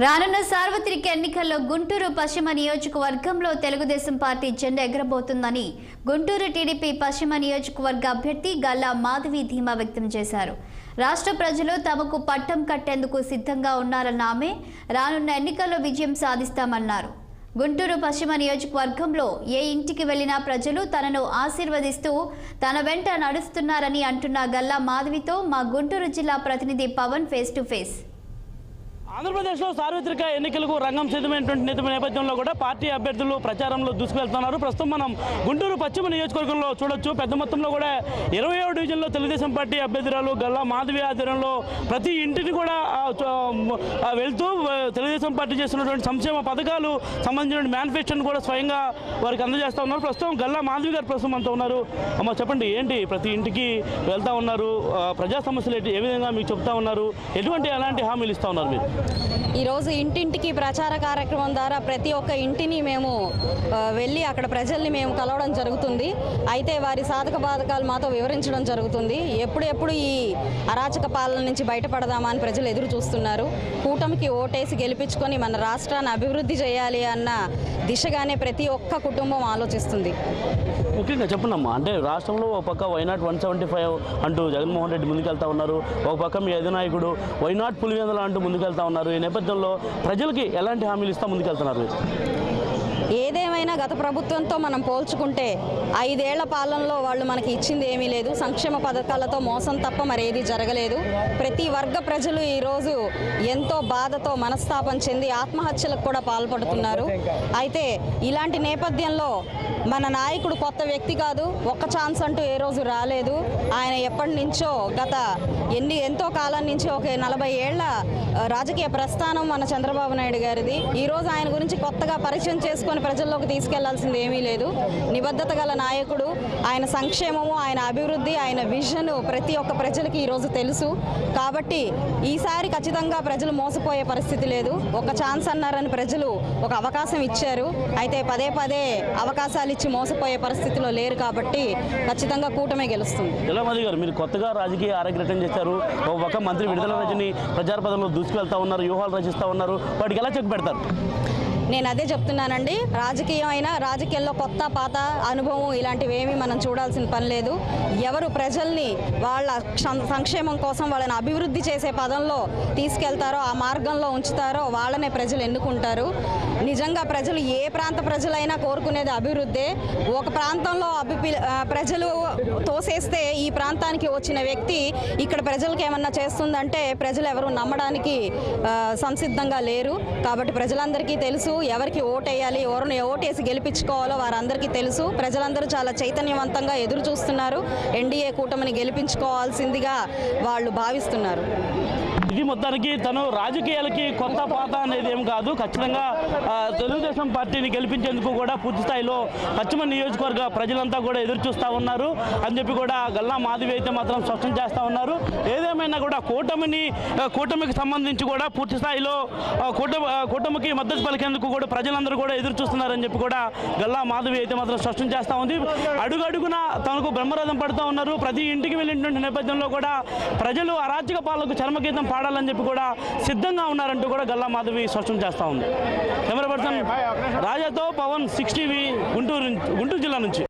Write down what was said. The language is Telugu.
రానున్న సార్వత్రిక ఎన్నికల్లో గుంటూరు పశ్చిమ నియోజకవర్గంలో తెలుగుదేశం పార్టీ జెండా ఎగరబోతుందని గుంటూరు టీడీపీ పశ్చిమ నియోజకవర్గ అభ్యర్థి గల్లా మాధవి ధీమా వ్యక్తం చేశారు. రాష్ట్ర ప్రజలు తమకు పట్టం కట్టేందుకు సిద్ధంగా ఉన్నారన్న ఆమె రానున్న ఎన్నికల్లో విజయం సాధిస్తామన్నారు. గుంటూరు పశ్చిమ నియోజకవర్గంలో ఏ ఇంటికి వెళ్ళినా ప్రజలు తనను ఆశీర్వదిస్తూ తన వెంట నడుస్తున్నారని అంటున్న గల్లా మాధవితో మా గుంటూరు జిల్లా ప్రతినిధి పవన్ ఫేస్ టు ఫేస్. ఆంధ్రప్రదేశ్లో సార్వత్రిక ఎన్నికలకు రంగం సిద్ధమైనటువంటి నేత నేపథ్యంలో కూడా పార్టీ అభ్యర్థులు ప్రచారంలో దూసుకువెళ్తున్నారు. ప్రస్తుతం మనం గుంటూరు పశ్చిమ నియోజకవర్గంలో చూడొచ్చు. పెద్ద మొత్తంలో కూడా ఇరవై ఏడు డివిజన్లో తెలుగుదేశం పార్టీ అభ్యర్థురాలు గల్లా మాధవి ఆధ్వర్యంలో ప్రతి ఇంటిని కూడా వెళ్తూ తెలుగుదేశం పార్టీ చేస్తున్నటువంటి సంక్షేమ పథకాలు సంబంధించిన మేనిఫెస్టోని కూడా స్వయంగా వారికి అందజేస్తూ ఉన్నారు. ప్రస్తుతం గల్లా మాధవి గారు ప్రస్తుతం అంతా ఉన్నారు. అమ్మ చెప్పండి ఏంటి ప్రతి ఇంటికి వెళ్తూ ఉన్నారు? ప్రజా సమస్యలు ఏ విధంగా మీకు చెప్తా ఉన్నారు? ఎటువంటి ఎలాంటి హామీలు ఇస్తూ ఉన్నారు మీరు? ఈరోజు ఇంటింటికి ప్రచార కార్యక్రమం ద్వారా ప్రతి ఒక్క ఇంటిని మేము వెళ్ళి అక్కడ ప్రజల్ని మేము కలవడం జరుగుతుంది. అయితే వారి సాధక బాధకాలు మాతో వివరించడం జరుగుతుంది. ఎప్పుడెప్పుడు ఈ అరాచక పాలన నుంచి బయటపడదామా అని ప్రజలు ఎదురు చూస్తున్నారు. కూటమికి ఓటేసి గెలిపించుకొని మన రాష్ట్రాన్ని అభివృద్ధి చేయాలి అన్న దిశగానే ప్రతి ఒక్క కుటుంబం ఆలోచిస్తుంది. ముఖ్యంగా చెప్పనమ్మా అంటే రాష్ట్రంలో ఒక పక్క వైనాట్ వన్ సెవెంటీ ఫైవ్ అంటూ జగన్మోహన్ రెడ్డి ముందుకెళ్తా ఉన్నారు. ఒక పక్క మీ అధినాయకుడు వైనాట్ పులివెందుల అంటూ ముందుకెళ్తా ఉన్నారు ఈ నేపథ్యంలో ప్రజలకి ఎలాంటి హామీలు ఇస్తా ముందుకెళ్తున్నారు? ఏదేమైనా గత ప్రభుత్వంతో మనం పోల్చుకుంటే ఐదేళ్ళ పాలనలో వాళ్ళు మనకి ఇచ్చింది ఏమీ లేదు. సంక్షేమ పథకాలతో మోసం తప్ప మరేది జరగలేదు. ప్రతి వర్గ ప్రజలు ఈరోజు ఎంతో బాధతో మనస్తాపం చెంది ఆత్మహత్యలకు కూడా పాల్పడుతున్నారు. అయితే ఇలాంటి నేపథ్యంలో మన నాయకుడు కొత్త వ్యక్తి కాదు. ఒక్క ఛాన్స్ అంటూ ఏ రోజు రాలేదు. ఆయన ఎప్పటి నుంచో గత ఎన్ని ఎంతో కాలం నుంచి ఒక నలభై ఏళ్ళ రాజకీయ ప్రస్థానం మన చంద్రబాబు నాయుడు గారిది. ఈ రోజు ఆయన గురించి కొత్తగా పరిచయం చేసుకొని ప్రజల్లోకి తీసుకెళ్ళాల్సింది ఏమీ లేదు. నిబద్ధత గల నాయకుడు ఆయన సంక్షేమము ఆయన అభివృద్ధి ఆయన విజన్ ప్రతి ఒక్క ప్రజలకి ఈరోజు తెలుసు. కాబట్టి ఈసారి ఖచ్చితంగా ప్రజలు మోసపోయే పరిస్థితి లేదు. ఒక ఛాన్స్ అన్నారని ప్రజలు ఒక అవకాశం ఇచ్చారు. అయితే పదే పదే అవకాశాలు ఇచ్చి మోసపోయే పరిస్థితిలో లేరు కాబట్టి ఖచ్చితంగా కూటమే గెలుస్తుంది. జలమాధి గారు? మీరు కొత్తగా రాజకీయ ఆరోగ్యం చేశారు. ఒక మంత్రి విడుదల రజని ప్రచార పదంలో దూసుకెళ్తా ఉన్నారు వ్యూహాలు రచిస్తూ ఉన్నారు. వాటికి ఎలా చెక్ పెడతారు? నేను అదే చెప్తున్నానండి. రాజకీయం అయినా రాజకీయాల్లో కొత్త పాత అనుభవం ఇలాంటివి ఏమీ మనం చూడాల్సిన పని లేదు. ఎవరు ప్రజల్ని వాళ్ళ క్షం- సంక్షేమం కోసం వాళ్ళని అభివృద్ధి చేసే పదంలో తీసుకెళ్తారో ఆ మార్గంలో ఉంచుతారో వాళ్ళనే ప్రజలు ఎన్నుకుంటారు. నిజంగా ప్రజలు ఏ ప్రాంత ప్రజలైనా కోరుకునేది అభివృద్ధే. ఒక ప్రాంతంలో అభి ప్రజలు తోసేస్తే ఈ ప్రాంతానికి వచ్చిన వ్యక్తి ఇక్కడ ప్రజలకు ఏమన్నా చేస్తుందంటే ప్రజలు ఎవరు నమ్మడానికి సంసిద్ధంగా లేరు. కాబట్టి ప్రజలందరికీ తెలుసు ఎవరికి ఓటేయాలి ఎవరిని ఓటేసి గెలిపించుకోవాలో వారందరికీ తెలుసు. ప్రజలందరూ చాలా చైతన్యవంతంగా ఎదురు చూస్తున్నారు ఎన్డీఏ కూటమిని గెలిపించుకోవాల్సిందిగా వాళ్ళు భావిస్తున్నారు. ఇది మొత్తానికి తను రాజకీయాలకి కొత్త పాత అనేది ఏం కాదు. ఖచ్చితంగా తెలుగుదేశం పార్టీని గెలిపించేందుకు కూడా పూర్తి స్థాయిలో పశ్చిమ నియోజకవర్గ ప్రజలంతా కూడా ఎదురు చూస్తూ ఉన్నారు. అని చెప్పి కూడా గల్లా మాధవి అయితే మాత్రం స్పష్టం చేస్తూ ఉన్నారు. ఏదేమైనా కూడా కూటమిని కూటమికి సంబంధించి కూడా పూర్తి స్థాయిలో కూటమి కూటమికి మద్దతు పలికేందుకు కూడా ప్రజలందరూ కూడా ఎదురు చూస్తున్నారని చెప్పి కూడా గల్లా మాధవి అయితే మాత్రం స్పష్టం చేస్తూ ఉంది. అడుగడుగున తనకు బ్రహ్మరథం పడుతూ ఉన్నారు. ప్రతి ఇంటికి వెళ్ళినటువంటి నేపథ్యంలో కూడా ప్రజలు అరాచక పాలకు చర్మగీతం పాడాలని చెప్పి కూడా సిద్ధంగా ఉన్నారంటూ కూడా గల్లా మాధవి స్పష్టం చేస్తూ ఉంది. కెమెరా పర్సన్ రాజాతో పవన్ సిక్స్ టీవీ గుంటూరు గుంటూరు జిల్లా నుంచి.